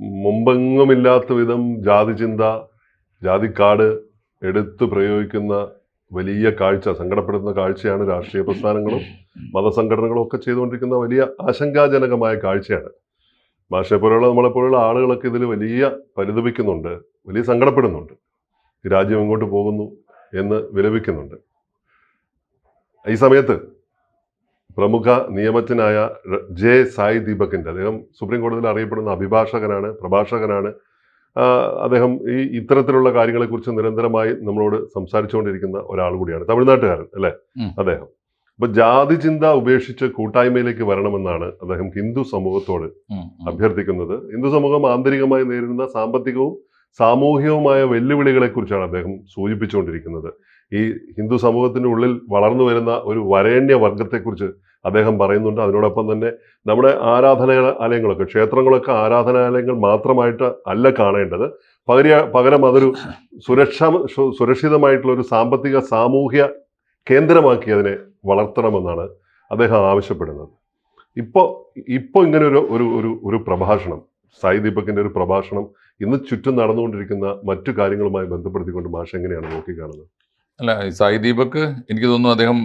മുമ്പെങ്ങുമില്ലാത്ത വിധം ജാതി ചിന്ത ജാതിക്കാട് എടുത്തു പ്രയോഗിക്കുന്ന വലിയ കാഴ്ച സങ്കടപ്പെടുന്ന കാഴ്ചയാണ് രാഷ്ട്രീയ പ്രസ്ഥാനങ്ങളും മതസംഘടനകളും ഒക്കെ ചെയ്തുകൊണ്ടിരിക്കുന്ന വലിയ ആശങ്കാജനകമായ കാഴ്ചയാണ്. മാഷെ പോലെയുള്ള നമ്മളെ പോലെയുള്ള ആളുകളൊക്കെ ഇതിൽ വലിയ പരിതപിക്കുന്നുണ്ട് വലിയ സങ്കടപ്പെടുന്നുണ്ട്. രാജ്യം എങ്ങോട്ട് പോകുന്നു എന്ന് വിലപിക്കുന്നുണ്ട്. ഈ സമയത്ത് പ്രമുഖ നിയമജ്ഞനായ ജെ സായി ദീപകിന്റെ അദ്ദേഹം സുപ്രീം കോടതിയിൽ അറിയപ്പെടുന്ന അഭിഭാഷകനാണ് പ്രഭാഷകനാണ്. അദ്ദേഹം ഈ ഇത്തരത്തിലുള്ള കാര്യങ്ങളെക്കുറിച്ച് നിരന്തരമായി നമ്മളോട് സംസാരിച്ചുകൊണ്ടിരിക്കുന്ന ഒരാൾ കൂടിയാണ് തമിഴ്നാട്ടുകാരൻ അല്ലേ? അദ്ദേഹം. അപ്പൊ ജാതി ചിന്ത ഉപേക്ഷിച്ച് കൂട്ടായ്മയിലേക്ക് വരണമെന്നാണ് അദ്ദേഹം ഹിന്ദു സമൂഹത്തോട്. അഭ്യർത്ഥിക്കുന്നത്. ഹിന്ദു സമൂഹം ആന്തരികമായി നേരിടുന്ന സാമ്പത്തികവും സാമൂഹികവുമായ വെല്ലുവിളികളെ കുറിച്ചാണ് അദ്ദേഹം സൂചിപ്പിച്ചുകൊണ്ടിരിക്കുന്നത്. ഈ ഹിന്ദു സമൂഹത്തിന്റെ ഉള്ളിൽ വളർന്നു വരുന്ന ഒരു വരേണ്യ വർഗത്തെക്കുറിച്ച് അദ്ദേഹം പറയുന്നുണ്ട്. അതിനോടൊപ്പം തന്നെ നമ്മുടെ ആരാധനാലയങ്ങളൊക്കെ ക്ഷേത്രങ്ങളൊക്കെ ആരാധനാലയങ്ങൾ മാത്രമായിട്ട് അല്ല കാണേണ്ടത്. പകര പകരം അതൊരു സുരക്ഷ സുരക്ഷിതമായിട്ടുള്ള ഒരു സാമ്പത്തിക സാമൂഹ്യ കേന്ദ്രമാക്കി അതിനെ വളർത്തണമെന്നാണ് അദ്ദേഹം ആവശ്യപ്പെടുന്നത്. ഇപ്പോൾ ഇപ്പോൾ ഇങ്ങനെ ഒരു ഒരു ഒരു ഒരു പ്രഭാഷണം സായി ദീപക്കിന്റെ ഒരു പ്രഭാഷണം ഇന്ന് ചുറ്റും നടന്നുകൊണ്ടിരിക്കുന്ന മറ്റു കാര്യങ്ങളുമായി ബന്ധപ്പെടുത്തിക്കൊണ്ട് മാഷ് എങ്ങനെയാണ് നോക്കിക്കാണുന്നത്? അല്ല സായി ദീപക് എനിക്ക് തോന്നുന്നു അദ്ദേഹം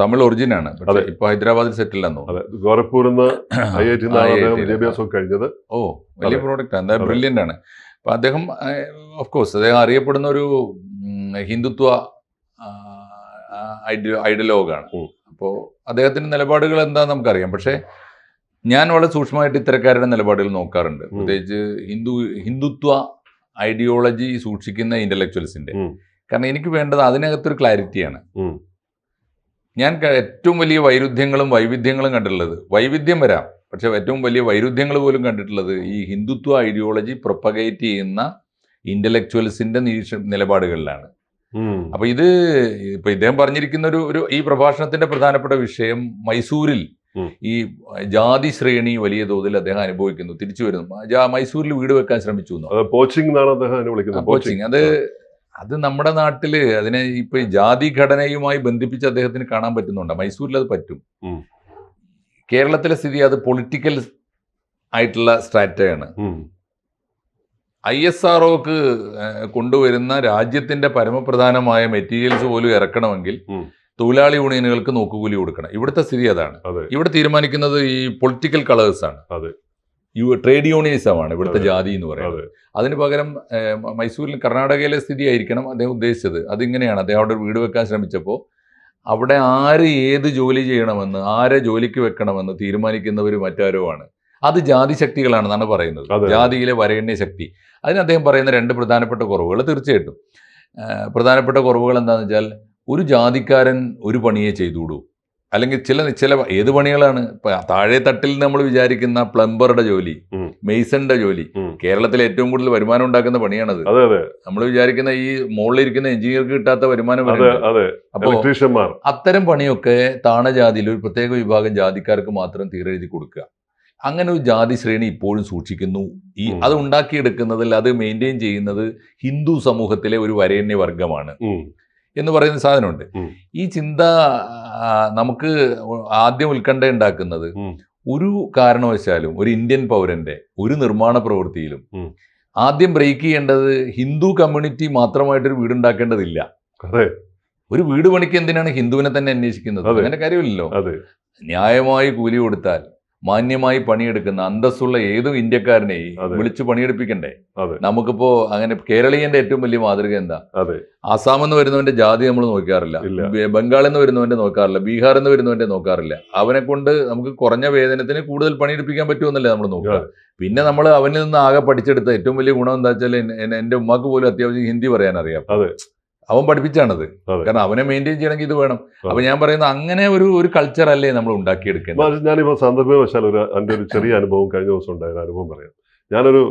തമിഴ് ഒറിജിനാണ് ആണ് അതെ. ഇപ്പൊ ഹൈദരാബാദിൽ സെറ്റിൽ ആണെന്ന് അതെ ഗോരഖ്പൂരിൽ നിന്ന് ഐ ഐ ടി അദ്ദേഹം ൽ. വിദ്യാഭ്യാസം കഴിഞ്ഞത് ഓ വലിയ. പ്രോഡക്റ്റ് എന്താ അതെ. ബ്രില്യന്റ് ആണ് അപ്പൊ അദ്ദേഹം ഓഫ് കോഴ്സ് അദ്ദേഹം അറിയപ്പെടുന്ന ഒരു ഹിന്ദുത്വ ഐഡലോഗാണ്. അപ്പോൾ അദ്ദേഹത്തിന്റെ നിലപാടുകൾ എന്താന്ന് നമുക്കറിയാം പക്ഷേ ഞാൻ വളരെ സൂക്ഷ്മമായിട്ട് ഇത്തരക്കാരുടെ നിലപാടുകൾ നോക്കാറുണ്ട് പ്രത്യേകിച്ച് ഹിന്ദു ഹിന്ദുത്വ ഐഡിയോളജി സൂക്ഷിക്കുന്ന ഇന്റലക്ച്വൽസിന്റെ. കാരണം എനിക്ക് വേണ്ടത് അതിനകത്തൊരു ക്ലാരിറ്റിയാണ്. ഞാൻ ഏറ്റവും വലിയ വൈരുദ്ധ്യങ്ങളും വൈവിധ്യങ്ങളും കണ്ടിട്ടുള്ളത് വൈവിധ്യം വരാം പക്ഷെ ഏറ്റവും വലിയ വൈരുദ്ധ്യങ്ങൾ പോലും കണ്ടിട്ടുള്ളത് ഈ ഹിന്ദുത്വ ഐഡിയോളജി പ്രൊപ്പഗേറ്റ് ചെയ്യുന്ന ഇന്റലക്ച്വൽസിന്റെ നിരീക്ഷ നിലപാടുകളിലാണ്. അപ്പോൾ അപ്പൊ ഇത് ഇപ്പൊ ഇദ്ദേഹം പറഞ്ഞിരിക്കുന്ന ഒരു ഒരു ഈ പ്രഭാഷണത്തിന്റെ പ്രധാനപ്പെട്ട വിഷയം മൈസൂരിൽ ഈ ജാതി ശ്രേണി വലിയ തോതിൽ അദ്ദേഹം അനുഭവിക്കുന്നു തിരിച്ചു വരുന്നു. മൈസൂരിൽ വീട് വെക്കാൻ ശ്രമിച്ചു പോച്ചിങ് എന്നാണ് അദ്ദേഹം വിളിക്കുന്നത് കോച്ചിങ് അത് അത് നമ്മുടെ നാട്ടിൽ അതിനെ ഇപ്പൊ ജാതി ഘടനയുമായി ബന്ധിപ്പിച്ച് അദ്ദേഹത്തിന് കാണാൻ പറ്റുന്നുണ്ട്. മൈസൂരിൽ അത് പറ്റും. കേരളത്തിലെ സ്ഥിതി അത് പൊളിറ്റിക്കൽ ആയിട്ടുള്ള സ്ട്രാറ്റയാണ്. ഐ എസ് ആർ ഒക്ക് കൊണ്ടുവരുന്ന രാജ്യത്തിന്റെ പരമപ്രധാനമായ മെറ്റീരിയൽസ് പോലും ഇറക്കണമെങ്കിൽ. തൊഴിലാളി യൂണിയനുകൾക്ക് നോക്കുകൂലി കൊടുക്കണം. ഇവിടുത്തെ സ്ഥിതി അതാണ്. അതെ. ഇവിടെ തീരുമാനിക്കുന്നത് ഈ പൊളിറ്റിക്കൽ കളേഴ്സ് ആണ് ട്രേഡ് യൂണിയനിസമാണ് ഇവിടുത്തെ. ജാതി എന്ന് പറയുന്നത്. അതിന് പകരം മൈസൂരിൽ കർണാടകയിലെ സ്ഥിതി ആയിരിക്കണം അദ്ദേഹം ഉദ്ദേശിച്ചത്. അതിങ്ങനെയാണ്. അദ്ദേഹം അവിടെ വീട് വെക്കാൻ ശ്രമിച്ചപ്പോൾ അവിടെ ആര് ഏത് ജോലി ചെയ്യണമെന്ന് ആരെ ജോലിക്ക് വെക്കണമെന്ന് തീരുമാനിക്കുന്നവർ മറ്റാരോ ആണ്. അത് ജാതി ശക്തികളാണെന്നാണ് പറയുന്നത്. ജാതിയിലെ വരേണ്യ ശക്തി. അതിന് അദ്ദേഹം പറയുന്ന രണ്ട് പ്രധാനപ്പെട്ട കുറവുകൾ തീർച്ചയായിട്ടും. പ്രധാനപ്പെട്ട കുറവുകൾ എന്താണെന്ന് വെച്ചാൽ ഒരു ജാതിക്കാരൻ ഒരു പണിയെ ചെയ്തുകൂടൂ. അല്ലെങ്കിൽ ചില ചില ഏത് പണികളാണ്? താഴെ തട്ടിൽ നമ്മൾ വിചാരിക്കുന്ന പ്ലംബറുടെ ജോലി. മെയ്സന്റെ ജോലി. കേരളത്തിൽ ഏറ്റവും കൂടുതൽ വരുമാനം ഉണ്ടാക്കുന്ന പണിയാണത്. നമ്മൾ വിചാരിക്കുന്ന ഈ മുകളിലിരിക്കുന്ന എഞ്ചിനീയർക്ക് കിട്ടാത്ത വരുമാനം അത്തരം പണിയൊക്കെ താണജാതിയിൽ ഒരു പ്രത്യേക വിഭാഗം ജാതിക്കാർക്ക് മാത്രം തീരെഴുതി കൊടുക്കുക. അങ്ങനെ ഒരു ജാതി ശ്രേണി ഇപ്പോഴും സൂക്ഷിക്കുന്നു. ഈ. അത് ഉണ്ടാക്കിയെടുക്കുന്നതിൽ അത് മെയിന്റെയിൻ ചെയ്യുന്നത് ഹിന്ദു സമൂഹത്തിലെ ഒരു വരേണ്യ വർഗമാണ്. എന്ന് പറയുന്ന സാധനമുണ്ട്. ഈ ചിന്ത നമുക്ക് ആദ്യം ഉത്കണ്ഠ ഉണ്ടാക്കുന്നത് ഒരു കാരണവശാലും ഒരു ഇന്ത്യൻ പൗരന്റെ ഒരു നിർമ്മാണ പ്രവൃത്തിയിലും ആദ്യം ബ്രേക്ക് ചെയ്യേണ്ടത് ഹിന്ദു കമ്മ്യൂണിറ്റി മാത്രമായിട്ടൊരു വീടുണ്ടാക്കേണ്ടതില്ല. ഒരു വീട് പണിക്ക് എന്തിനാണ് ഹിന്ദുവിനെ തന്നെ അന്വേഷിക്കുന്നത്. അങ്ങനെ കാര്യമില്ലല്ലോ. ന്യായമായി കൂലി കൊടുത്താൽ മാന്യമായി പണിയെടുക്കുന്ന അന്തസ്സുള്ള ഏതും ഇന്ത്യക്കാരനെയും വിളിച്ചു പണിയെടുപ്പിക്കണ്ടേ? നമുക്കിപ്പോ അങ്ങനെ കേരളീയന്റെ ഏറ്റവും വലിയ മാതൃക എന്താ? ആസാം എന്ന് വരുന്നവന്റെ ജാതി നമ്മൾ നോക്കാറില്ല. ബംഗാളിൽ നിന്ന് വരുന്നവന്റെ നോക്കാറില്ല. ബീഹാറിൽ നിന്ന് വരുന്നവന്റെ നോക്കാറില്ല. അവനെ കൊണ്ട് നമുക്ക് കുറഞ്ഞ വേതനത്തിന് കൂടുതൽ പണിയെടുപ്പിക്കാൻ പറ്റുമെന്നല്ലേ നമ്മൾ നോക്കുക. പിന്നെ നമ്മൾ അവനിൽ നിന്ന് ആകെ പഠിച്ചെടുത്ത ഏറ്റവും വലിയ ഗുണം എന്താ വെച്ചാൽ എന്റെ ഉമ്മാക്ക് പോലും അത്യാവശ്യം ഹിന്ദി പറയാൻ അറിയാം. അവൻ പഠിപ്പിച്ചാണത്. കാരണം അവനെ മെയിന്റെയിൻ ചെയ്യണമെങ്കിൽ ഇത് വേണം. അപ്പൊ ഞാൻ പറയുന്നത് അങ്ങനെ ഒരു ഒരു കൾച്ചർ അല്ലേ നമ്മൾ ഉണ്ടാക്കിയെടുക്കുന്നത് ഞാനിപ്പോ ഞാനിപ്പോൾ സന്ദർഭവശാൽ ഒരു എന്റെ ഒരു ചെറിയ അനുഭവം കഴിഞ്ഞ ദിവസം ഉണ്ടായ ഒരു അനുഭവം പറയാം. ഞാനൊരു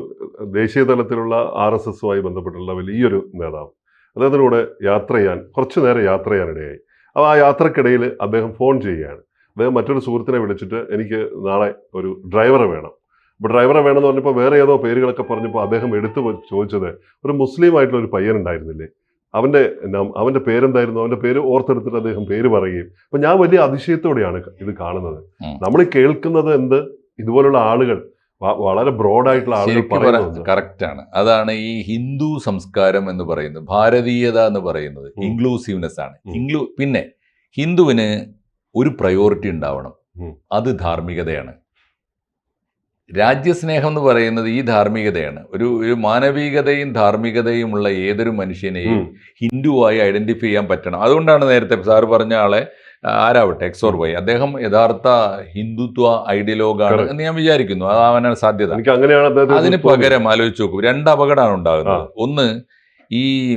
ദേശീയ തലത്തിലുള്ള ആർ എസ് എസുമായി ബന്ധപ്പെട്ടുള്ള വലിയൊരു നേതാവ്. അദ്ദേഹത്തിന്റെ കൂടെ യാത്ര ചെയ്യാൻ കുറച്ചു നേരം യാത്ര ചെയ്യാനിടയായി. അപ്പോൾ ആ യാത്രക്കിടയിൽ അദ്ദേഹം ഫോൺ ചെയ്യുകയാണ്. അദ്ദേഹം മറ്റൊരു സുഹൃത്തിനെ വിളിച്ചിട്ട് എനിക്ക് നാളെ ഒരു ഡ്രൈവറെ വേണം. അപ്പോൾ ഡ്രൈവറെ വേണമെന്ന് പറഞ്ഞപ്പോൾ വേറെ ഏതോ പേരുകളൊക്കെ പറഞ്ഞപ്പോൾ അദ്ദേഹം എടുത്തു ചോദിച്ചത് ഒരു മുസ്ലിം ആയിട്ടുള്ള ഒരു പയ്യൻ ഉണ്ടായിരുന്നില്ലേ? അവന്റെ അവന്റെ പേരെന്തായിരുന്നു? അവന്റെ പേര് ഓർത്തെടുത്തിട്ട് അദ്ദേഹം പേര് പറയുകയും. അപ്പം ഞാൻ വലിയ അതിശയത്തോടെയാണ് ഇത് കാണുന്നത്. നമ്മൾ കേൾക്കുന്നത് എന്ത്? ഇതുപോലുള്ള ആളുകൾ വളരെ വളരെ ബ്രോഡായിട്ടുള്ള ആളുകൾ കറക്റ്റ് ആണ്. അതാണ് ഈ ഹിന്ദു സംസ്കാരം എന്ന് പറയുന്നത് ഭാരതീയത എന്ന് പറയുന്നത്. ഇൻക്ലൂസീവ്നെസ് ആണ്. ഇൻക്ലൂ പിന്നെ ഹിന്ദുവിന് ഒരു പ്രയോറിറ്റി ഉണ്ടാവണം. അത് ധാർമ്മികതയാണ്. രാജ്യസ്നേഹം എന്ന് പറയുന്നത് ഈ ധാർമ്മികതയാണ്. ഒരു ഒരു മാനവികതയും ധാർമ്മികതയുമുള്ള ഏതൊരു മനുഷ്യനെയും ഹിന്ദുവായി ഐഡന്റിഫൈ ചെയ്യാൻ പറ്റണം. അതുകൊണ്ടാണ് നേരത്തെ സാർ പറഞ്ഞ ആളെ ആരാവട്ടെ എക്സോർ വൈ. അദ്ദേഹം യഥാർത്ഥ ഹിന്ദുത്വ ഐഡിയലോഗാണ് എന്ന് ഞാൻ വിചാരിക്കുന്നു. അതാവാനാണ് സാധ്യത. അതിന് പകരം ആലോചിച്ച് നോക്കൂ. രണ്ട് അപകടമാണ് ഉണ്ടാകുന്നത്. ഒന്ന് ഈ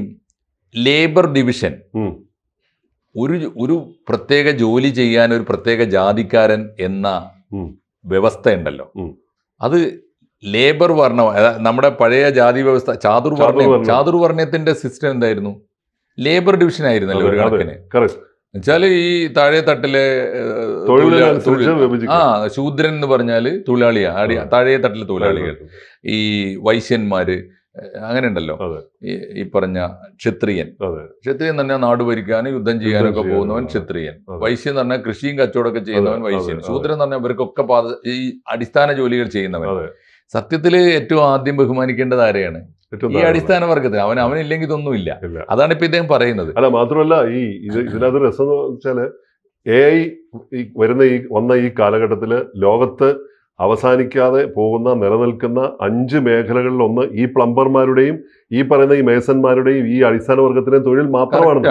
ലേബർ ഡിവിഷൻ. ഒരു ഒരു പ്രത്യേക ജോലി ചെയ്യാൻ ഒരു പ്രത്യേക ജാതിക്കാരൻ എന്ന. വ്യവസ്ഥയുണ്ടല്ലോ. അത് ലേബർ വർണം നമ്മുടെ പഴയ ജാതി വ്യവസ്ഥ ചാതുർവർണ ചാതുർവർണയത്തിന്റെ സിസ്റ്റം എന്തായിരുന്നു ലേബർ ഡിവിഷൻ ആയിരുന്നല്ലോ ഒരു. കണക്കിന്. എന്നുവെച്ചാൽ ഈ താഴെ തട്ടിലെ. ആ ശൂദ്രൻ എന്ന് പറഞ്ഞാൽ തൊഴിലാളിയാ താഴെ തട്ടിലെ തൊഴിലാളികൾ ഈ വൈശ്യന്മാര് അങ്ങനെ ഉണ്ടല്ലോ. ഈ പറഞ്ഞ ക്ഷത്രിയൻ. ക്ഷത്രിയൻ തന്നെ നാട് ഭരിക്കാനും യുദ്ധം ചെയ്യാനൊക്കെ ഒക്കെ പോകുന്നവൻ. ക്ഷത്രിയൻ. വൈശ്യൻ എന്ന് പറഞ്ഞാൽ കൃഷിയും കച്ചവടമൊക്കെ ചെയ്യുന്നവൻ വൈശ്യൻ. ശൂദ്രൻ എന്ന് പറഞ്ഞാൽ ഇവർക്കൊക്കെ പാത- ഈ അടിസ്ഥാന ജോലികൾ ചെയ്യുന്നവൻ. അതെ. സത്യത്തിൽ ഏറ്റവും ആദ്യം ബഹുമാനിക്കേണ്ടത് ആരെയാണ്? ഈ അടിസ്ഥാന വർഗത്തിൽ അവൻ അവനില്ലെങ്കിൽ ഇതൊന്നുമില്ല. അതാണ് ഇപ്പൊ ഇദ്ദേഹം പറയുന്നത്. അല്ല മാത്രമല്ല ഈ ഇത് ഇതിനകത്ത് രസം എന്ന് വെച്ചാൽ എ ഐ വരുന്ന ഈ വന്ന ഈ കാലഘട്ടത്തിൽ ലോകത്ത് അവസാനിക്കാതെ പോകുന്ന നിലനിൽക്കുന്ന അഞ്ച് മേഖലകളിൽ ഒന്ന് ഈ പ്ലംബർമാരുടെയും ഈ പറയുന്ന ഈ മേസന്മാരുടെയും ഈ അടിസ്ഥാന വർഗത്തിന്റെയും തൊഴിൽ മാത്രമാണ്.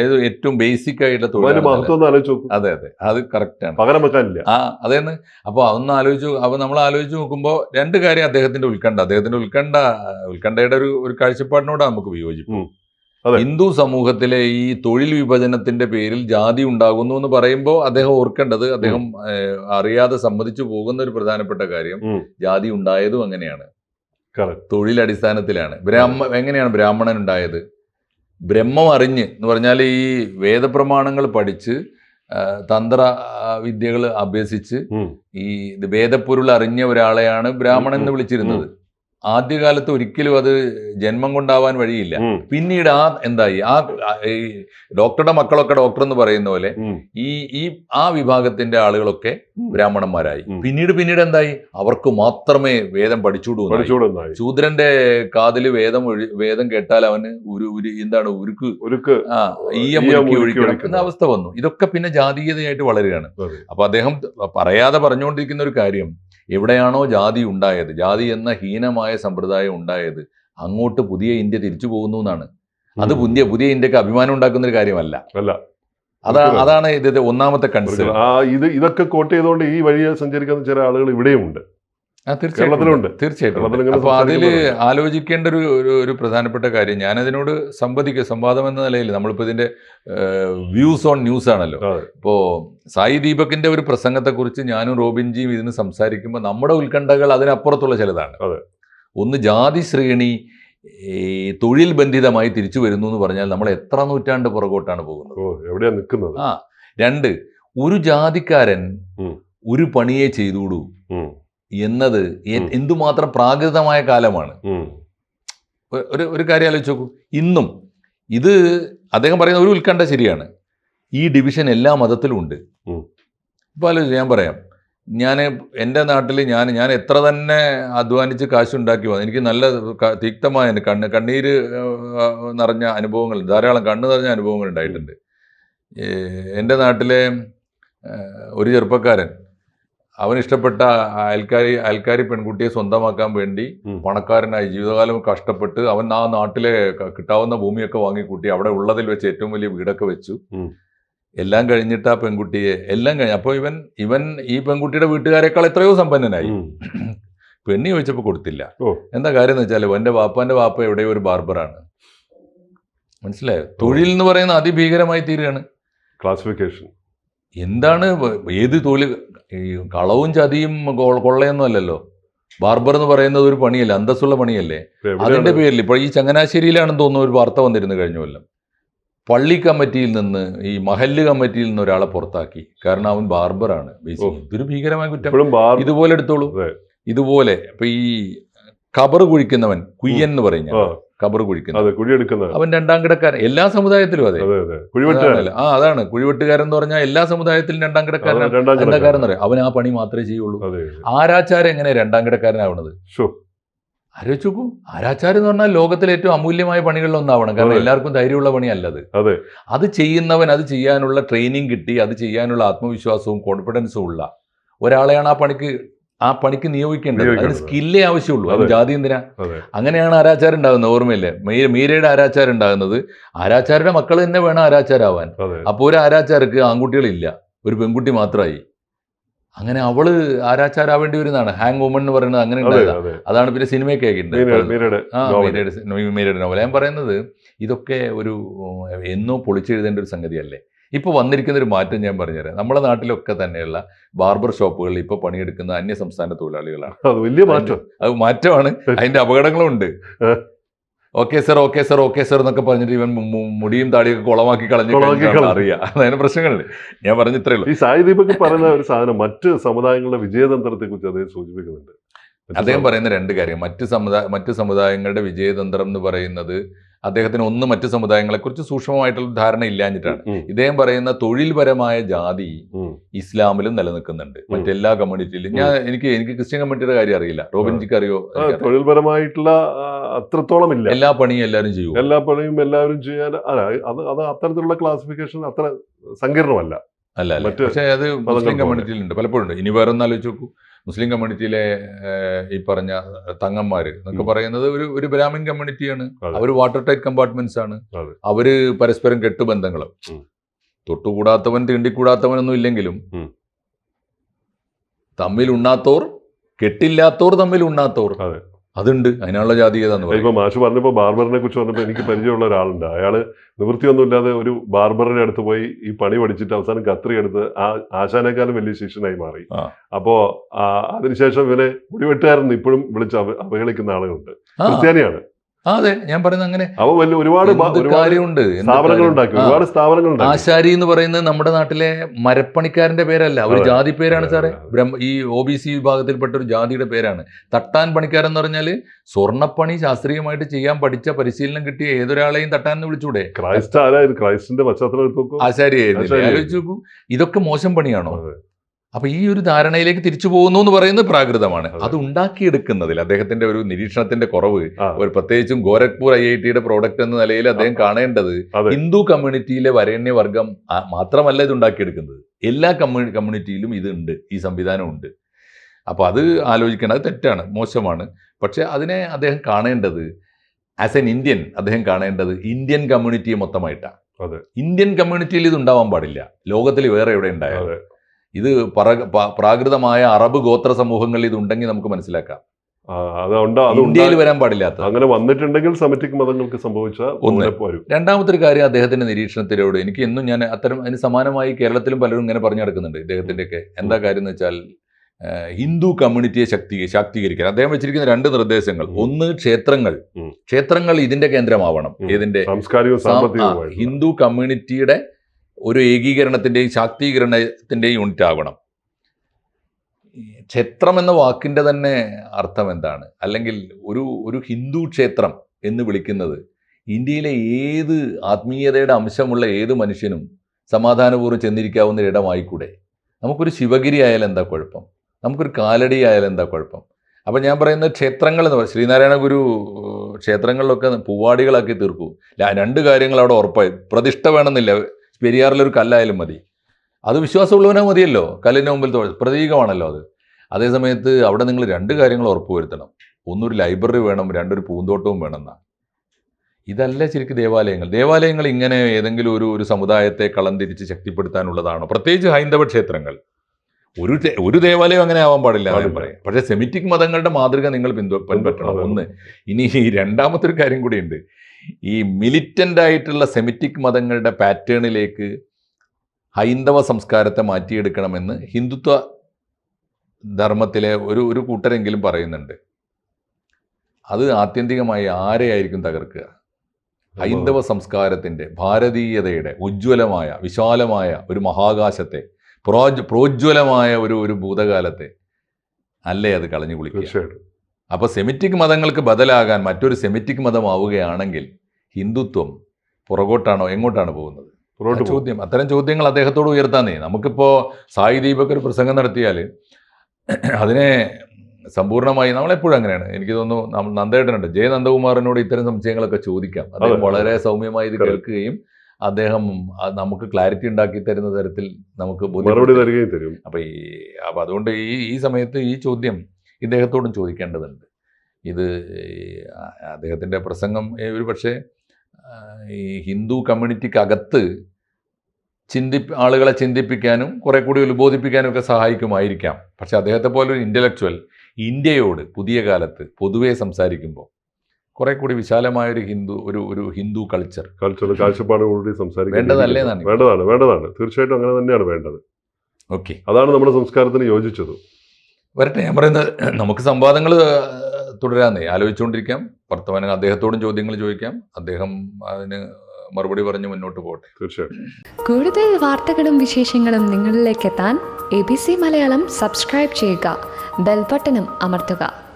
ഏത് ഏറ്റവും ബേസിക് ആയിട്ടുള്ള തൊഴിൽ മഹത്വം ഒന്ന് ആലോചിച്ച് നോക്കും. അതെ അതെ. അത് കറക്റ്റ് ആണ് പകരം വെക്കാനില്ല. ആ അതെന്ന്? അപ്പോൾ അതൊന്ന് ആലോചിച്ചു അപ്പോൾ നമ്മൾ ആലോചിച്ച് നോക്കുമ്പോൾ രണ്ട് കാര്യം അദ്ദേഹത്തിന്റെ ഉത്കണ്ഠ അദ്ദേഹത്തിന്റെ ഉത്കണ്ഠ ഉത്കണ്ഠയുടെ ഒരു ഒരു കാഴ്ചപ്പാടിനോടാണ് നമുക്ക് വിയോജിപ്പ്. ഹിന്ദു സമൂഹത്തിലെ ഈ തൊഴിൽ വിഭജനത്തിന്റെ പേരിൽ ജാതി ഉണ്ടാകുന്നു എന്ന് പറയുമ്പോൾ അദ്ദേഹം ഓർക്കേണ്ടത് അദ്ദേഹം അറിയാതെ സമ്മതിച്ചു പോകുന്ന ഒരു പ്രധാനപ്പെട്ട കാര്യം ജാതി ഉണ്ടായതും അങ്ങനെയാണ്. തൊഴിലടിസ്ഥാനത്തിലാണ്. തൊഴിൽ അടിസ്ഥാനത്തിലാണ് ബ്രാഹ്മ എങ്ങനെയാണ് ബ്രാഹ്മണൻ ഉണ്ടായത്? ബ്രഹ്മം അറിഞ്ഞ് എന്ന് പറഞ്ഞാൽ ഈ വേദപ്രമാണങ്ങൾ പഠിച്ച് തന്ത്ര വിദ്യകൾ അഭ്യസിച്ച് ഈ വേദപ്പൊരുൾ അറിഞ്ഞ ഒരാളെയാണ് ബ്രാഹ്മണൻ എന്ന് വിളിച്ചിരുന്നത്. ആദ്യകാലത്ത് ഒരിക്കലും അത് ജന്മം കൊണ്ടാവാൻ വഴിയില്ല. പിന്നീട് ആ എന്തായി? ആ ഈ ഡോക്ടറുടെ മക്കളൊക്കെ ഡോക്ടർ എന്ന് പറയുന്ന പോലെ ഈ ഈ ആ വിഭാഗത്തിന്റെ ആളുകളൊക്കെ ബ്രാഹ്മണന്മാരായി. പിന്നീട് പിന്നീട് എന്തായി? അവർക്ക് മാത്രമേ വേദം പഠിച്ചുകൂടൂ ശൂദ്രന്റെ കാതിൽ വേദം വേദം കേട്ടാൽ അവന് ഒരു ഒരു എന്താണ് ഉരുക്ക് ഉരുക്ക്. എന്ന അവസ്ഥ വന്നു. ഇതൊക്കെ പിന്നെ ജാതീയതയായിട്ട് വളരുകയാണ്. അപ്പൊ അദ്ദേഹം പറയാതെ പറഞ്ഞുകൊണ്ടിരിക്കുന്ന ഒരു കാര്യം എവിടെയാണോ ജാതി ഉണ്ടായത് ജാതി എന്ന ഹീനമായ സമ്പ്രദായം ഉണ്ടായത് അങ്ങോട്ട് പുതിയ ഇന്ത്യ തിരിച്ചു പോകുന്നു എന്നാണ്. അത്. പുതിയ പുതിയ ഇന്ത്യയ്ക്ക് അഭിമാനം ഉണ്ടാക്കുന്ന ഒരു കാര്യമല്ല. അല്ല. അതാ അതാണ് ഇത് ഒന്നാമത്തെ കൺസേൺ ഇത് ഇതൊക്കെ കോട്ട് ചെയ്തുകൊണ്ട് ഈ വഴിയെ സഞ്ചരിക്കുന്ന ചില ആളുകൾ ഇവിടെയുമുണ്ട്. കേരളത്തിലുണ്ട്. തീർച്ചയായിട്ടും അപ്പോൾ അതിൽ ആലോചിക്കേണ്ട ഒരു ഒരു പ്രധാനപ്പെട്ട കാര്യം ഞാനതിനോട് സംവദിക്കുക സംവാദം എന്ന നിലയിൽ നമ്മളിപ്പോൾ ഇതിന്റെ വ്യൂസ് ഓൺ ന്യൂസ് ആണല്ലോ. ഇപ്പോൾ ഇപ്പോ സായി ദീപക്കിന്റെ ഒരു പ്രസംഗത്തെക്കുറിച്ച് ഞാനും റോബിൻജിയും ഇതിന് സംസാരിക്കുമ്പോൾ നമ്മുടെ ഉത്കണ്ഠകൾ അതിനപ്പുറത്തുള്ള ചിലതാണ്. ഒന്ന് ജാതി ശ്രേണി ഈ തൊഴിൽ ബന്ധിതമായി തിരിച്ചു വരുന്നു എന്ന് പറഞ്ഞാൽ നമ്മൾ എത്ര നൂറ്റാണ്ട് പുറകോട്ടാണ് പോകുന്നത്? ഓ എവിടെയാ നിൽക്കുന്നത്? ആ രണ്ട് ഒരു ജാതിക്കാരൻ ഒരു പണിയെ ചെയ്തൂടൂ. ഉം. എന്നത് എന്തുമാത്രം പ്രാകൃതമായ കാലമാണ്. ഒരു ഒരു കാര്യം ആലോചിച്ച് നോക്കൂ. ഇന്നും ഇത് അദ്ദേഹം പറയുന്ന ഒരു ഉത്കണ്ഠ ശരിയാണ്. ഈ ഡിവിഷൻ എല്ലാ മതത്തിലും ഉണ്ട്. ഇപ്പോൾ ആലോചിച്ച് ഞാൻ പറയാം. ഞാൻ എന്റെ നാട്ടിൽ ഞാൻ ഞാൻ എത്ര തന്നെ അധ്വാനിച്ച് കാശുണ്ടാക്കി വന്നു. എനിക്ക് നല്ല തിക്തമായ കണ്ണ് കണ്ണീര് നിറഞ്ഞ അനുഭവങ്ങൾ ധാരാളം കണ്ണ് നിറഞ്ഞ അനുഭവങ്ങൾ ഉണ്ടായിട്ടുണ്ട്. എന്റെ നാട്ടിലെ ഒരു ചെറുപ്പക്കാരൻ അവൻ ഇഷ്ടപ്പെട്ട അയൽക്കാരി അയൽക്കാരി പെൺകുട്ടിയെ സ്വന്തമാക്കാൻ വേണ്ടി പണക്കാരനായി ജീവിതകാലം കഷ്ടപ്പെട്ട് അവൻ ആ നാട്ടിലെ കിട്ടാവുന്ന ഭൂമിയൊക്കെ വാങ്ങിക്കൂട്ടി അവിടെ ഉള്ളതിൽ വെച്ച് ഏറ്റവും വലിയ വീടൊക്കെ വെച്ചു. എല്ലാം കഴിഞ്ഞിട്ട് ആ പെൺകുട്ടിയെ എല്ലാം കഴിഞ്ഞു അപ്പോൾ ഇവൻ ഇവൻ ഈ പെൺകുട്ടിയുടെ വീട്ടുകാരെക്കാൾ എത്രയോ സമ്പന്നനായി. പെണ്ണി ചോദിച്ചപ്പോൾ കൊടുത്തില്ല. എന്താ കാര്യം എന്ന് വെച്ചാൽ എന്റെ വാപ്പാന്റെ വാപ്പ എവിടെയോ ഒരു ബാർബറാണ്. മനസ്സിലായോ? തൊഴിൽ എന്ന് പറയുന്നത് അതിഭീകരമായി തീരുകയാണ്. ക്ലാസിഫിക്കേഷൻ എന്താണ് ഏത് തൊഴിൽ ഈ കളവും ചതിയും കൊള്ളയൊന്നും അല്ലല്ലോ. ബാർബർ എന്ന് പറയുന്നത് ഒരു പണിയല്ലേ അന്തസ്സുള്ള പണിയല്ലേ? അതിന്റെ പേരിൽ ഇപ്പോൾ ഈ ചങ്ങനാശ്ശേരിയിലാണെന്ന് തോന്നുന്നു ഒരു വാർത്ത വന്നിരുന്നു കഴിഞ്ഞ കൊല്ലം. പള്ളി കമ്മിറ്റിയിൽ നിന്ന് ഈ മഹല്ല് കമ്മിറ്റിയിൽ നിന്ന് ഒരാളെ പുറത്താക്കി. കാരണം അവൻ ബാർബറാണ്. ഇതൊരു ഭീകരമായ കുറ്റം. ഇതുപോലെ എടുത്തോളൂ. ഇതുപോലെ ഇപ്പൊ ഈ കബറ് കുഴിക്കുന്നവൻ കുയ്യൻ എന്ന് പറയും ഞാൻ. ആ. കബർ കുഴിക്കുന്നത്. അതെ കുഴിയെടുക്കുന്നതാണ് അവൻ രണ്ടാം കിടക്കാരൻ. എല്ലാ സമുദായത്തിലും അതെ. ആ അതാണ്. കുഴിവെട്ടുകാരൻ എന്ന് പറഞ്ഞാൽ എല്ലാ സമുദായത്തിലും രണ്ടാം കിടക്കാരൻ കിടക്കാരൻ. എന്ന് പറയാം അവൻ ആ പണി മാത്രമേ ചെയ്യുള്ളൂ. ആരാച്ചാരം എങ്ങനെ രണ്ടാം കിടക്കാരനാവണത്? ആലോചിച്ച് ആരാച്ചാരം എന്ന് പറഞ്ഞാൽ ലോകത്തിലെ ഏറ്റവും അമൂല്യമായ പണികളിൽ ഒന്നാവണം കാരണം എല്ലാവർക്കും ധൈര്യമുള്ള പണിയല്ലത് അതെ. അത്. ചെയ്യുന്നവൻ അത് ചെയ്യാനുള്ള ട്രെയിനിങ് കിട്ടി അത് ചെയ്യാനുള്ള ആത്മവിശ്വാസവും കോൺഫിഡൻസും ഉള്ള ഒരാളെയാണ് ആ പണിക്ക് ആ പണിക്ക് നിയോഗിക്കേണ്ടത്. അതിന് സ്കില്ലേ ആവശ്യമുള്ളൂ. അത്. ജാതി എന്തിനാ? അങ്ങനെയാണ് ആരാച്ചാർ ഉണ്ടാകുന്നത് ഓർമ്മയില്ലേ? മീ മീരയുടെ ആരാച്ചാർ ഉണ്ടാകുന്നത് ആരാച്ചാരുടെ മക്കൾ തന്നെ വേണം ആരാച്ചാരാവാൻ അതെ. അപ്പോൾ ഒരു ആരാച്ചാർക്ക് ആൺകുട്ടികളില്ല ഒരു പെൺകുട്ടി മാത്രമായി അങ്ങനെ അവൾ ആരാച്ചാരാവേണ്ടി വരുന്നതാണ്. ഹാങ് വുമൺ എന്ന് പറയുന്നത് അങ്ങനെ അതെ അതാണ് പിന്നെ സിനിമയൊക്കെ ആയിട്ടുണ്ട് ആക്കിയിട്ടുണ്ട് മീരയുടെ ആ നോവൽ. ഞാൻ പറയുന്നത് ഇതൊക്കെ ഒരു എന്നോ പൊളിച്ചെഴുതേണ്ട ഒരു സംഗതിയല്ലേ? ഇപ്പോൾ വന്നിരിക്കുന്ന ഒരു മാറ്റം ഞാൻ പറഞ്ഞുതരാം. നമ്മുടെ നാട്ടിലൊക്കെ തന്നെയുള്ള ബാർബർ ഷോപ്പുകളിൽ ഇപ്പോൾ പണിയെടുക്കുന്ന അന്യ സംസ്ഥാന തൊഴിലാളികളാണ്. അത് വലിയ മാറ്റം. അത് മാറ്റമാണ്. അതിന്റെ അപകടങ്ങളും ഉണ്ട് okay sir okay sir okay sir എന്നൊക്കെ പറഞ്ഞിട്ട് ഇവൻ മുടിയും താടിയൊക്കെ കുളമാക്കി കളഞ്ഞു. അറിയാം അതിന് പ്രശ്നങ്ങളുണ്ട്. ഞാൻ പറഞ്ഞിത്രേ ഉള്ളൂ. ഈ സായി ദീപക് പറയുന്ന ഒരു സാധനം മറ്റ് സമുദായങ്ങളുടെ വിജയതന്ത്രത്തെ കുറിച്ച് അദ്ദേഹം സൂചിപ്പിക്കുന്നുണ്ട്. അദ്ദേഹം പറയുന്ന രണ്ട് കാര്യം. മറ്റ് സമുദായ മറ്റ് സമുദായങ്ങളുടെ വിജയതന്ത്രം എന്ന് പറയുന്നത് അദ്ദേഹത്തിന് ഒന്ന് മറ്റ് സമുദായങ്ങളെക്കുറിച്ച് സൂക്ഷ്മമായിട്ടുള്ള ധാരണ ഇല്ലാഞ്ഞിട്ടാണ്. ഇദ്ദേഹം പറയുന്ന തൊഴിൽപരമായ ജാതി. ഇസ്ലാമിലും നിലനിൽക്കുന്നുണ്ട്. മറ്റെല്ലാ കമ്മ്യൂണിറ്റിയിലും. ഞാൻ എനിക്ക് എനിക്ക് ക്രിസ്ത്യൻ കമ്മ്യൂണിറ്റിയുടെ കാര്യം അറിയില്ല. റോബിൻജിക്ക് അറിയോ? തൊഴിൽപരമായിട്ടുള്ള അത്രത്തോളം ഇല്ല എല്ലാ പണിയും എല്ലാവരും ചെയ്യും. എല്ലാ പണിയും എല്ലാവരും ചെയ്യാൻ അത് അത് അത്തരത്തിലുള്ള ക്ലാസിഫിക്കേഷൻ അത്ര സങ്കീർണമല്ല. അല്ല പക്ഷേ അത് മുസ്ലിം കമ്മ്യൂണിറ്റിയിലുണ്ട്. പലപ്പോഴും ഉണ്ട്. ഇനി വേറെ ഒന്ന് ആലോചിച്ച് നോക്കൂ. മുസ്ലിം കമ്മ്യൂണിറ്റിയിലെ ഈ പറഞ്ഞ തങ്ങന്മാര് എന്നൊക്കെ പറയുന്നത് ഒരു ഒരു ബ്രാഹ്മിൻ കമ്മ്യൂണിറ്റിയാണ്. അവർ വാട്ടർ ടൈറ്റ് കമ്പാർട്ട്മെന്റ്സ് ആണ് അവർ പരസ്പരം കെട്ടുബന്ധങ്ങൾ ഉം. തൊട്ടുകൂടാത്തവൻ തീണ്ടിക്കൂടാത്തവനൊന്നും ഇല്ലെങ്കിലും തമ്മിൽ ഉണ്ണാത്തോർ കെട്ടില്ലാത്തോർ തമ്മിൽ ഉണ്ണാത്തോർ. അതുണ്ട്. അതിനുള്ള ജാതീയത എന്ന് പറയും. ഇപ്പൊ മാഷ് പറഞ്ഞപ്പോ ബാർബറിനെ കുറിച്ച് പറഞ്ഞപ്പോ എനിക്ക് പരിചയമുള്ള ഒരാളുണ്ട്. അയാൾ നിവൃത്തിയൊന്നുമില്ലാതെ ഒരു ബാർബറിന്റെ അടുത്ത് പോയി ഈ പണി പഠിച്ചിട്ട് അവസാനം കത്രി എടുത്ത് ആ ആശാനേക്കാളും വലിയ ശിഷ്യനായി മാറി. അപ്പോ അതിനുശേഷം ഇവനെ മുടിവെട്ടുകാരൻ ഇപ്പോഴും വിളിച്ച് അവ- അവഹേളിക്കുന്ന ആളുകളുണ്ട്. ക്രിസ്ത്യാനിയാണ്. അതെ ഞാൻ പറയുന്നത് അങ്ങനെ ഒരുപാട് കാര്യമുണ്ട്. ഒരുപാട് ആശാരി എന്ന് പറയുന്നത് നമ്മുടെ നാട്ടിലെ മരപ്പണിക്കാരന്റെ പേരല്ല ഒരു ജാതി പേരാണ് സാറേ. ബ്രഹ്മ ഈ ഒ ബി സി വിഭാഗത്തിൽപ്പെട്ട ഒരു ജാതിയുടെ പേരാണ്. തട്ടാൻ പണിക്കാരൻ എന്ന് പറഞ്ഞാൽ സ്വർണപ്പണി ശാസ്ത്രീയമായിട്ട് ചെയ്യാൻ പഠിച്ച പരിശീലനം കിട്ടിയ ഏതൊരാളെയും തട്ടാൻ എന്ന് വിളിച്ചൂടെ? ആശാരി. നോക്കൂ. ഇതൊക്കെ മോശം പണിയാണോ. അപ്പൊ ഈ ഒരു ധാരണയിലേക്ക് തിരിച്ചു പോകുന്നു എന്ന് പറയുന്നത് പ്രാകൃതമാണ്. അതെ. ഉണ്ടാക്കിയെടുക്കുന്നതിൽ അദ്ദേഹത്തിന്റെ ഒരു നിരീക്ഷണത്തിന്റെ കുറവ് ഒരു പ്രത്യേകിച്ചും ഗോരഖ്പൂർ ഐ ഐ ടിയുടെ പ്രോഡക്റ്റ് എന്ന നിലയിൽ അദ്ദേഹം കാണേണ്ടത് ഹിന്ദു കമ്മ്യൂണിറ്റിയിലെ വരേണ്യവർഗം മാത്രമല്ല ഇത് ഉണ്ടാക്കിയെടുക്കുന്നത്. എല്ലാ കമ്മ്യൂണിറ്റിയിലും കമ്മ്യൂണിറ്റിയിലും ഇതുണ്ട് ഈ സംവിധാനം ഉണ്ട് അപ്പോൾ അത് ആലോചിക്കേണ്ടത് അത് തെറ്റാണ് മോശമാണ്. പക്ഷേ അതിനെ അദ്ദേഹം കാണേണ്ടത് ആസ് എൻ ഇന്ത്യൻ അദ്ദേഹം കാണേണ്ടത് ഇന്ത്യൻ കമ്മ്യൂണിറ്റിയെ മൊത്തമായിട്ടാണ്. അതെ. ഇന്ത്യൻ കമ്മ്യൂണിറ്റിയിൽ ഇത് ഉണ്ടാവാൻ പാടില്ല. ലോകത്തിൽ വേറെ എവിടെ ഉണ്ടായാലും. അതെ. ഇത് പ്രാകൃതമായ അറബ് ഗോത്ര സമൂഹങ്ങളിൽ ഇത് ഉണ്ടെങ്കിൽ നമുക്ക് മനസ്സിലാക്കാം. ഇന്ത്യയിൽ വരാൻ പാടില്ലാത്ത. അങ്ങനെ വന്നിട്ടുണ്ടെങ്കിൽ സെമിറ്റിക് മതങ്ങൾക്ക് സംഭവിച്ച ഒന്ന്. രണ്ടാമത്തെ ഒരു കാര്യം അദ്ദേഹത്തിന്റെ നിരീക്ഷണത്തിലൂടെ എനിക്ക് എന്നും ഞാൻ അത്തരം അതിന് സമാനമായി കേരളത്തിലും പലരും ഇങ്ങനെ പറഞ്ഞു നടക്കുന്നുണ്ട് ഇദ്ദേഹത്തിന്റെയൊക്കെ. എന്താ കാര്യം എന്ന് വെച്ചാൽ ഹിന്ദു കമ്മ്യൂണിറ്റിയെ ശക്തി ശാക്തീകരിക്കാൻ. അദ്ദേഹം വെച്ചിരിക്കുന്ന രണ്ട് നിർദ്ദേശങ്ങൾ. ഒന്ന് ക്ഷേത്രങ്ങൾ. ക്ഷേത്രങ്ങൾ ഇതിന്റെ കേന്ദ്രമാവണം. ഇതിന്റെ ഹിന്ദു കമ്മ്യൂണിറ്റിയുടെ ഒരു ഏകീകരണത്തിന്റെയും ശാക്തീകരണത്തിന്റെയും യൂണിറ്റ് ആവണം. ക്ഷേത്രം എന്ന വാക്കിന്റെ തന്നെ അർത്ഥം എന്താണ്? അല്ലെങ്കിൽ ഒരു ഒരു ഹിന്ദു ക്ഷേത്രം എന്ന് വിളിക്കുന്നത് ഇന്ത്യയിലെ ഏത് ആത്മീയതയുടെ അംശമുള്ള ഏത് മനുഷ്യനും സമാധാനപൂർവം ചെന്നിരിക്കാവുന്ന ഇടമായിക്കൂടെ നമുക്കൊരു ശിവഗിരി ആയാലും എന്താ കുഴപ്പം? നമുക്കൊരു കാലടി ആയാലും എന്താ കുഴപ്പം? അപ്പോൾ ഞാൻ പറയുന്ന ക്ഷേത്രങ്ങൾ എന്ന് പറയും ശ്രീനാരായണ ഗുരു ക്ഷേത്രങ്ങളിലൊക്കെ പൂവാടികളാക്കി തീർക്കൂ. രണ്ട് കാര്യങ്ങൾ അവിടെ ഉറപ്പായി. പ്രതിഷ്ഠ വേണമെന്നില്ല. പെരിയാറിലൊരു കല്ലായാലും മതി. അത് വിശ്വാസമുള്ളവനാ മതിയല്ലോ. കല്ലിന്റെ മുമ്പിൽ തൊഴ പ്രതീകമാണല്ലോ അത്. അതേസമയത്ത് അവിടെ നിങ്ങൾ രണ്ട് കാര്യങ്ങൾ ഉറപ്പുവരുത്തണം ഒന്നൊരു ലൈബ്രറി വേണം രണ്ടൊരു പൂന്തോട്ടവും വേണം എന്നാ ഇതല്ല ശരിക്കും ദേവാലയങ്ങൾ. ദേവാലയങ്ങൾ ഇങ്ങനെ ഏതെങ്കിലും ഒരു ഒരു സമുദായത്തെ കളം തിരിച്ച് ശക്തിപ്പെടുത്താനുള്ളതാണോ? പ്രത്യേകിച്ച് ഹൈന്ദവ ക്ഷേത്രങ്ങൾ. ഒരു ഒരു ദേവാലയം അങ്ങനെ ആവാൻ പാടില്ല ഞാൻ പറയാം. പക്ഷേ സെമിറ്റിക് മതങ്ങളുടെ മാതൃക നിങ്ങൾ പിന്തു- പിൻപറ്റണം. ഒന്ന് ഇനി ഈ രണ്ടാമത്തെ ഒരു കാര്യം കൂടിയുണ്ട് ഈ മിലിറ്റന്റ് ആയിട്ടുള്ള സെമിറ്റിക് മതങ്ങളുടെ പാറ്റേണിലേക്ക് ഹൈന്ദവ സംസ്കാരത്തെ മാറ്റിയെടുക്കണമെന്ന് ഹിന്ദുത്വ ധർമ്മത്തിലെ ഒരു ഒരു കൂട്ടരെങ്കിലും പറയുന്നുണ്ട്. അത് ആത്യന്തികമായി ആരെയായിരിക്കും തകർക്കുക? ഹൈന്ദവ സംസ്കാരത്തിന്റെ ഭാരതീയതയുടെ ഉജ്ജ്വലമായ വിശാലമായ ഒരു മഹാകാശത്തെ പ്രോജ് പ്രോജ്വലമായ ഒരു ഒരു ഭൂതകാലത്തെ അല്ലേ അത് കളഞ്ഞു കുളിക്കുക? തീർച്ചയായിട്ടും. അപ്പോൾ സെമിറ്റിക് മതങ്ങൾക്ക് ബദലാകാൻ മറ്റൊരു സെമിറ്റിക് മതമാവുകയാണെങ്കിൽ ഹിന്ദുത്വം പുറകോട്ടാണോ എങ്ങോട്ടാണ് പോകുന്നത്? പുറകോട്ട് ചോദ്യം. അത്തരം ചോദ്യങ്ങൾ അദ്ദേഹത്തോട് ഉയർത്താന്നേ നമുക്കിപ്പോൾ സായി ദീപക് ഒരു പ്രസംഗം നടത്തിയാൽ അതിനെ സമ്പൂർണമായി നമ്മളെപ്പോഴും അങ്ങനെയാണ്. എനിക്ക് തോന്നുന്നു നന്ദേട്ടനുണ്ട്. ജയ നന്ദകുമാറിനോട് ഇത്തരം സംശയങ്ങളൊക്കെ ചോദിക്കാം. അദ്ദേഹം വളരെ സൗമ്യമായി ഇത് കേൾക്കുകയും അദ്ദേഹം നമുക്ക് ക്ലാരിറ്റി ഉണ്ടാക്കി തരുന്ന തരത്തിൽ നമുക്ക് മറുപടി തരികയും തരും. അപ്പൊ ഈ അപ്പൊ അതുകൊണ്ട് ഈ ഈ സമയത്ത് ഈ ചോദ്യം ഇദ്ദേഹത്തോടും ചോദിക്കേണ്ടതുണ്ട്. ഇത് അദ്ദേഹത്തിന്റെ പ്രസംഗം ഒരു പക്ഷേ ഈ ഹിന്ദു കമ്മ്യൂണിറ്റിക്കകത്ത് ചിന്തി ആളുകളെ ചിന്തിപ്പിക്കാനും കുറെ കൂടി ഉത്ബോധിപ്പിക്കാനും ഒക്കെ സഹായിക്കുമായിരിക്കാം. പക്ഷെ അദ്ദേഹത്തെ പോലെ ഒരു ഇന്റലക്ച്വൽ ഇന്ത്യയോട് പുതിയ കാലത്ത് പൊതുവേ സംസാരിക്കുമ്പോൾ കുറെ കൂടി വിശാലമായൊരു ഹിന്ദു ഒരു ഒരു ഹിന്ദു കൾച്ചർ കൾച്ചർ കാഴ്ചപ്പാടുകൂടി സംസാരിക്കും വേണ്ടതല്ലേ വേണ്ടതാണ് വേണ്ടതാണ്. തീർച്ചയായിട്ടും അങ്ങനെ തന്നെയാണ് വേണ്ടത്. ഓക്കെ അതാണ് നമ്മുടെ സംസ്കാരത്തിന് യോജിച്ചത്. വരട്ടെ ഞാൻ പറയുന്നത് നമുക്ക് സംവാദങ്ങൾ തുടരാന്നേ ആലോചിച്ചുകൊണ്ടിരിക്കാം. വർത്തമാനം അദ്ദേഹത്തോടും ചോദ്യങ്ങൾ ചോദിക്കാം. അദ്ദേഹം അതിന് മറുപടി പറഞ്ഞ് മുന്നോട്ട് പോകട്ടെ. തീർച്ചയായിട്ടും. കൂടുതൽ വാർത്തകളും വിശേഷങ്ങളും നിങ്ങളിലേക്ക് എത്താൻ A B C Malayalam subscribe ചെയ്യുക. ബെൽബട്ടനും അമർത്തുക.